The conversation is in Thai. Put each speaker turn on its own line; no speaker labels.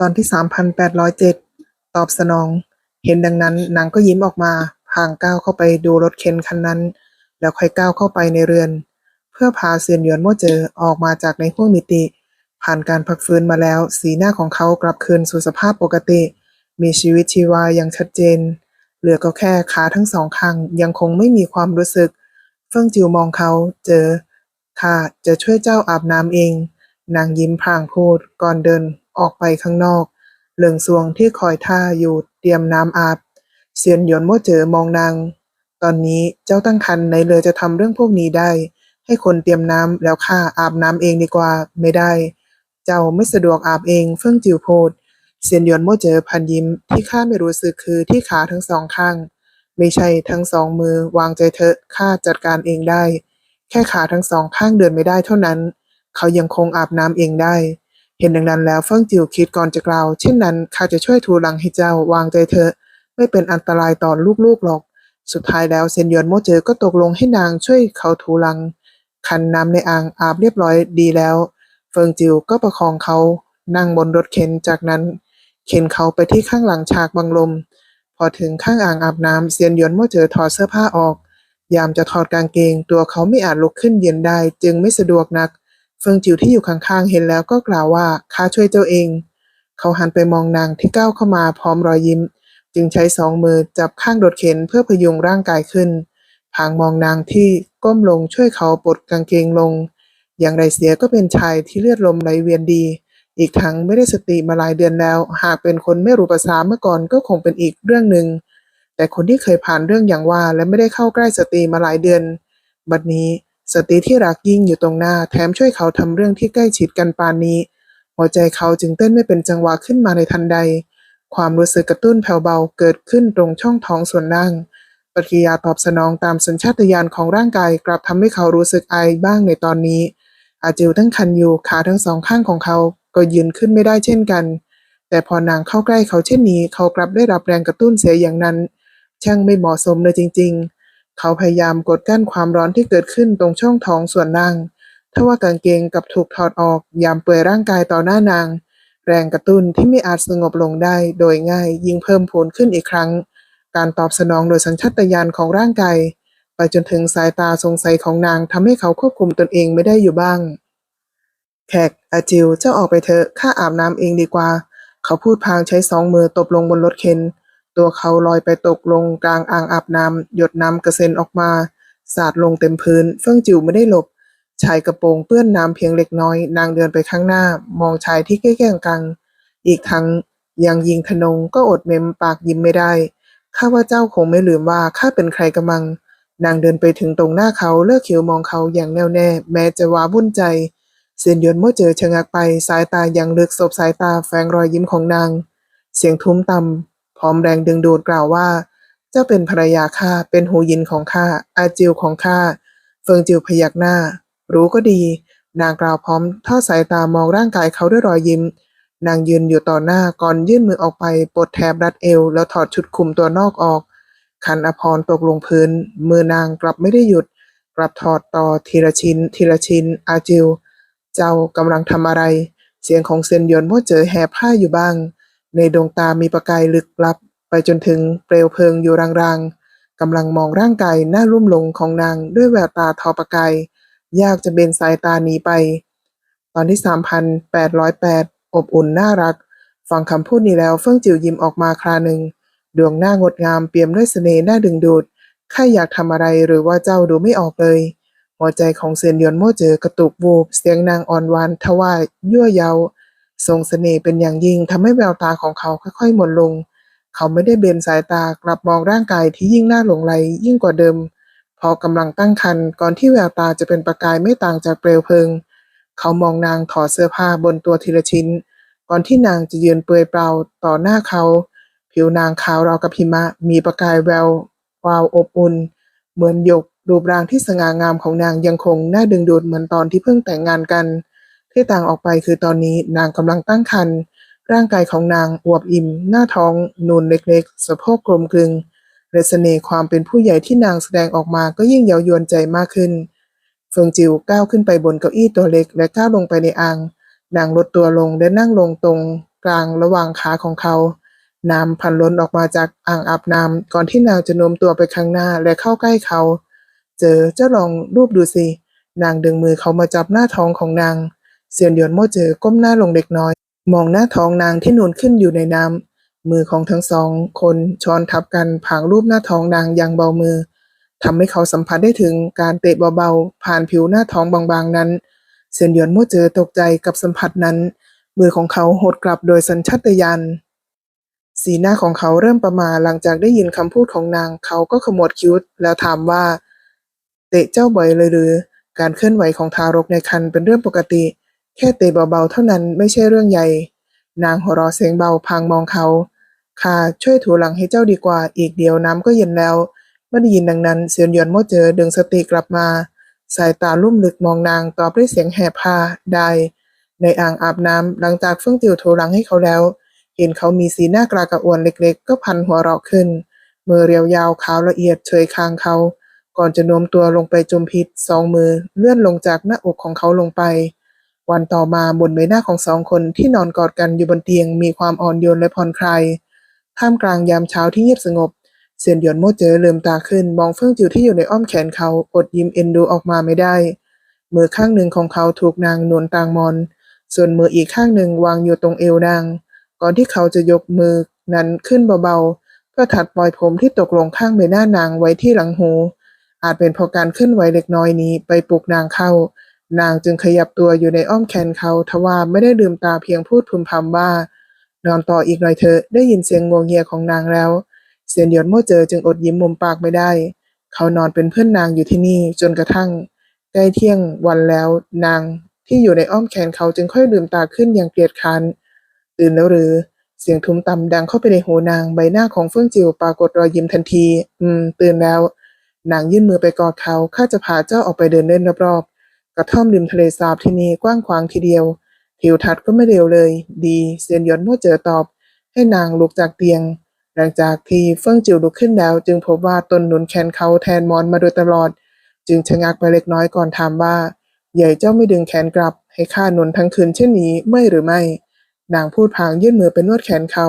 ตอนที่ 3,807 ตอบสนอง เห็นดังนั้นนางก็ยิ้มออกมาพางก้าวเข้าไปดูรถเข็นคันนั้น แล้วค่อยก้าวเข้าไปในเรือน เพื่อพาเซียนหยวนโม่เจอออกมาจากในห้วงมิติ ผ่านการพักฟื้นมาแล้ว สีหน้าของเขากลับคืนสู่สภาพปกติ มีชีวิตชีวาอย่างชัดเจน เหลือก็แค่ขาทั้งสองข้างยังคงไม่มีความรู้สึก เฟิ่งจิวมองเขาเจอข้าจะช่วยเจ้าอาบน้ำเอง นางยิ้มพางพูดก่อนเดิน ออกไปข้างนอก เหลิงซวงที่คอยท่าอยู่เตรียมน้ำอาบ เซียนหยวนโม่เจอมองนาง ตอนนี้เจ้าตั้งครรภ์ไหนเลยจะทำเรื่องพวกนี้ได้ ให้คนเตรียมน้ำแล้วข้าอาบน้ำเองดีกว่าไม่ได้ เจ้าไม่สะดวกอาบเองเฟิ่องจิวโพดเซียนหยวนโม่เจอพันยิ้มที่ข้าไม่รู้สึกคือที่ขาทั้งสองข้าง ไม่ใช่ทั้งสองมือวางใจเถอะข้าจัดการเองได้ แค่ขาทั้งสองข้างเดินไม่ได้เท่านั้น เขายังคงอาบน้ำเองได้ เห็นดังนั้นแล้วเฟิ่งจิวคิดก่อนจะกล่าว เช่นนั้นข้าจะช่วยทูหลังให้เจ้าวางใจเถอะไม่เป็นอันตรายต่อลูกๆหรอก สุดท้ายแล้วเซนยอนโมเจอก็ตกลงให้นางช่วยเขาถูหลัง คันน้ำในอ่างอาบเรียบร้อยดีแล้ว เฟิงจิวก็ประคองเขานั่งบนรถเข็นจากนั้น เข็นเขาไปที่ข้างหลังฉากบังลม พอถึงข้างอ่างอาบน้ำเซียนหยวนโมเจอถอดเสื้อผ้าออก ยามจะถอดกางเกง ตัวเขาไม่อาจลุกขึ้นยืนได้ จึงไม่สะดวกนัก เฟิงจิ๋วที่อยู่ข้างๆ เห็นแล้วก็กล่าวว่าข้าช่วยเจ้าเอง เขาหันไปมองนางที่ก้าวเข้ามาพร้อมรอยยิ้ม จึงใช้สองมือจับข้างรถเข็นเพื่อพยุงร่างกายขึ้นพางมองนางที่ก้มลงช่วยเขาปลดกางเกงลง อย่างไรเสียก็เป็นชายที่เลือดลมไหลเวียนดี อีกทั้งไม่ได้สติมาหลายเดือนแล้ว หากเป็นคนไม่รู้ภาษาเมื่อก่อนก็คงเป็นอีกเรื่องหนึ่งแต่คนที่เคยผ่านเรื่องอย่างว่าและไม่ได้เข้าใกล้สตรีมาหลายเดือน บัดนี้ สตรีที่รักยิ่งอยู่ตรงหน้าแถมช่วยเขาทำเรื่องที่ใกล้ชิดกันปานนี้ หัวใจเขาจึงเต้นไม่เป็นจังหวะขึ้นมาในทันใด ความรู้สึกกระตุ้นแผ่วเบาเกิดขึ้นตรงช่องท้องส่วนล่างปฏิกิริยาตอบสนองตามสัญชาตญาณของร่างกายกลับทำให้เขารู้สึกไอบ้างในตอนนี้ อาจิวตั้งคันอยู่ขาทั้งสองข้างของเขาก็ยืนขึ้นไม่ได้เช่นกัน แต่พอนางเข้าใกล้เขาเช่นนี้ เขากลับได้รับแรงกระตุ้นเสียอย่างนั้น ช่างไม่เหมาะสมเลยจริง ๆ เขาพยายามกดกั้นความร้อนที่เกิดขึ้นตรงช่องท้องส่วนล่างทว่ากางเกงกับถูกถอดออกยามเปลือยร่างกายต่อหน้านาง แรงกระตุ้นที่ไม่อาจสงบลงได้โดยง่ายยิ่งเพิ่มพูนขึ้นอีกครั้ง การตอบสนองโดยสัญชาตญาณของร่างกายไปจนถึงสายตาสงสัยของนางทำให้เขาควบคุมตนเองไม่ได้อยู่บ้าง แขกอาจิวเจ้าออกไปเถอะข้าอาบน้ำเองดีกว่า เขาพูดพางใช้สองมือตบลงบนรถเข็น ตัวเขาลอยไปตกลงกลางอ่างอาบน้ำหยดน้ำกระเซ็นออกมา สาดลงเต็มพื้น เฟื่องจิ๋วไม่ได้หลบ ชายกระโปรงเปื้อนน้ำเพียงเล็กน้อย นางเดินไปข้างหน้า มองชายที่ใกล้ๆกัง อีกทั้งยังยิงทนงก็อดเมมปากยิ้มไม่ได้ ข้าว่าเจ้าคงไม่ลืมว่าข้าเป็นใครกำมัง นางเดินไปถึงตรงหน้าเขาเลิกเขียวมองเขาอย่างแน่วแน่ แม้จะว้าวุ่นใจ เซียนยนเมื่อเจอชะงักไป สายตายังลึกสบสายตาแฝงรอยยิ้มของนาง เสียงทุ้มต่ำ พร้อมแรงดึงดูดกล่าวว่า เจ้าเป็นภรรยาข้าเป็นหูยินของข้าอาจิวของข้าเฟิงจิวพยักหน้า รู้ก็ดี นางกล่าวพร้อมทอดสายตามองร่างกายเขาด้วยรอยยิ้ม นางยืนอยู่ต่อหน้าก่อนยื่นมือออกไปปลดแถบรัดเอว แล้วถอดชุดคลุมตัวนอกออกขันอภรตกลงพื้น มือนางกลับไม่ได้หยุด กลับถอดต่อทีละชิ้น ทีละชิ้น อาจิว เจ้ากำลังทำอะไร เสียงของเซนยนโม่เจอแห่ผ้าอยู่บ้าง ในดวงตามีประกายลึกลับ ไปจนถึงเปลวเพลิงอยู่รางๆกำลังมองร่างกายหน้ารุ่มหลงของนางด้วยแววตาทอประกาย ยากจะเบนสายตาหนีไป ตอนที่ 3,808 อบอุ่นน่ารัก ฟังคำพูดนี้แล้วเฟิ่องจิ๋วยิ้มออกมาคราหนึ่ง ดวงหน้างดงามเปี่ยมด้วยเสน่ห์น่าดึงดูดข้าอยากทำอะไรหรือว่าเจ้าดูไม่ออกเลย หัวใจของเซียนยนโม่เจอกระตุกวูบ เสียงนางอ่อนหวานทว่ายั่วเยา ทรงเสน่ห์เป็นอย่างยิ่งทำให้แววตาของเขาค่อยๆหม่นลง เขาไม่ได้เบนสายตากลับมองร่างกายที่ยิ่งน่าหลงไหลยิ่งกว่าเดิม พอกำลังตั้งครรภ์ก่อนที่แววตาจะเป็นประกายไม่ต่างจากเปลวเพลิง เขามองนางถอดเสื้อผ้าบนตัวทีละชิ้น ก่อนที่นางจะยืนเปลือยเปล่าต่อหน้าเขา ผิวนางขาวราวกับหิมะ มีประกายแวววาวอบอุ่น เหมือนหยกรูปร่างที่สง่างามของนางยังคงน่าดึงดูดเหมือนตอนที่เพิ่งแต่งงานกัน ที่ต่างออกไปคือตอนนี้นางกำลังตั้งครรภ์ร่างกายของนางอวบอิ่ม หน้าท้อง นูนเล็กๆ สะโพกกลมกลึงและเสน่ห์ความเป็นผู้ใหญ่ที่นางแสดงออกมาก็ยิ่งเย้ายวนใจมากขึ้นเฟิงจิวก้าวขึ้นไปบนเก้าอี้ตัวเล็กและก้าวลงไปในอ่าง นางลดตัวลงและนั่งลงตรง กลางระหว่างขาของเขา น้ำพันล้นออกมาจากอ่างอาบน้ำก่อนที่นางจะโน้มตัวไปข้างหน้าและเข้าใกล้เขา เจอเจ้าลองรูปดูสิ นางดึงมือเขามาจับหน้าท้องของนาง เซียนหยวนโม่เจอก้มหน้าลงเล็กน้อย มองหน้าท้องนางที่นูนขึ้นอยู่ในน้ำมือของทั้งสองคนช้อนทับกันผางรูปหน้าท้องนางอย่างเบามือทำให้เขาสัมผัสได้ถึงการเตะเบาๆ ผ่านผิวหน้าท้องบางๆนั้น เซียนหยวนโม่เจอตกใจกับสัมผัสนั้น มือของเขาหดกลับโดยสัญชาตญาณสีหน้าของเขาเริ่มประหมาหลังจากได้ยินคำพูดของนาง เขาก็ขมวดคิ้วแล้วถามว่า เตะเจ้าบ่อยเลยหรือ การเคลื่อนไหวของทารกในครรภ์เป็นเรื่องปกติ แค่เตะเบาๆเท่านั้นไม่ใช่เรื่องใหญ่ นางหัวเราะเสียงเบาพางมองเขาข้าช่วยถูหลังให้เจ้าดีกว่า อีกเดียวน้ำก็เย็นแล้วเมื่อได้ยินดังนั้นเซียนหยวนโม่เจอดึงสติกลับมา สายตาลุ่มลึกมองนางตอบด้วยเสียงแหบพาได้ ในอ่างอาบน้ำหลังจากเฟื่องติวถูหลังให้เขาแล้ว เห็นเขามีสีหน้ากลากระอ่วนเล็กๆ ก็พันหัวเราะขึ้น มือเรียวยาวขาวละเอียดเฉยคางเขา ก่อนจะโน้มตัวลงไปจมพิษสองมือเลื่อนลงจากหน้าอกของเขาลงไป วันต่อมาบนใบหน้าของสองคนที่นอนกอดกันอยู่บนเตียงมีความอ่อนโยนและผ่อนคลายท่ามกลางยามเช้าที่เงียบสงบ เซียนหยวนโม่เจอเลืมตาขึ้น มองเฟื่องจิวที่อยู่ในอ้อมแขนเขาอดยิ้มเอ็นดูออกมาไม่ได้ มือข้างหนึ่งของเขาถูกนางนุนต่างมอน ส่วนมืออีกข้างหนึ่งวางอยู่ตรงเอวนาง ก่อนที่เขาจะยกมือนั้นขึ้นเบาๆเพื่อถัดปล่อยผมที่ตกลงข้างใบหน้านางไว้ที่หลังหู อาจเป็นเพราะการเคลื่อนไหวเล็กน้อยนี้ไปปลุกนางเข้า นางจึงขยับตัวอยู่ในอ้อมแขนเขาทว่าไม่ได้ลืมตาเพียงพูดพึมพำว่า นอนต่ออีกหน่อยเถอะได้ยินเสียงงวงเงียของนางแล้ว เซียนหยวนโม่เจอจึงอดยิ้มมุมปากไม่ได้ เขานอนเป็นเพื่อนนางอยู่ที่นี่จนกระทั่งใกล้เที่ยงวันแล้ว นางที่อยู่ในอ้อมแขนเขาจึงค่อยลืมตาขึ้นอย่างเกลียดค้านตื่นแล้วหรือ เสียงทุ้มต่ำดังเข้าไปในหูนางใบหน้าของเฟื่องจิวปรากฏรอยยิ้มทันที อืม ตื่นแล้ว นางยื่นมือไปกอดเขาข้าจะพาเจ้าออกไปเดินเล่นรอบ กระท่อมริมทะเลสาบที่นี่กว้างขวางทีเดียวทิวทัศน์ก็ไม่เร็วเลย ดีเซียนหยวนโม่เจอตอบ ให้นางลุกจากเตียง หลังจากที่เฟิ่งจิ๋วลุกขึ้นแล้ว จึงพบว่าตนหนุนแขนเขาแทนมอนมาโดยตลอด จึงชะงักไปเล็กน้อยก่อนถามว่า ใหญ่เจ้าไม่ดึงแขนกลับ ให้ข้าหนุนทั้งคืนเช่นนี้ไม่หรือไม่ นางพูดพางยื่นมือไปนวดแขนเขา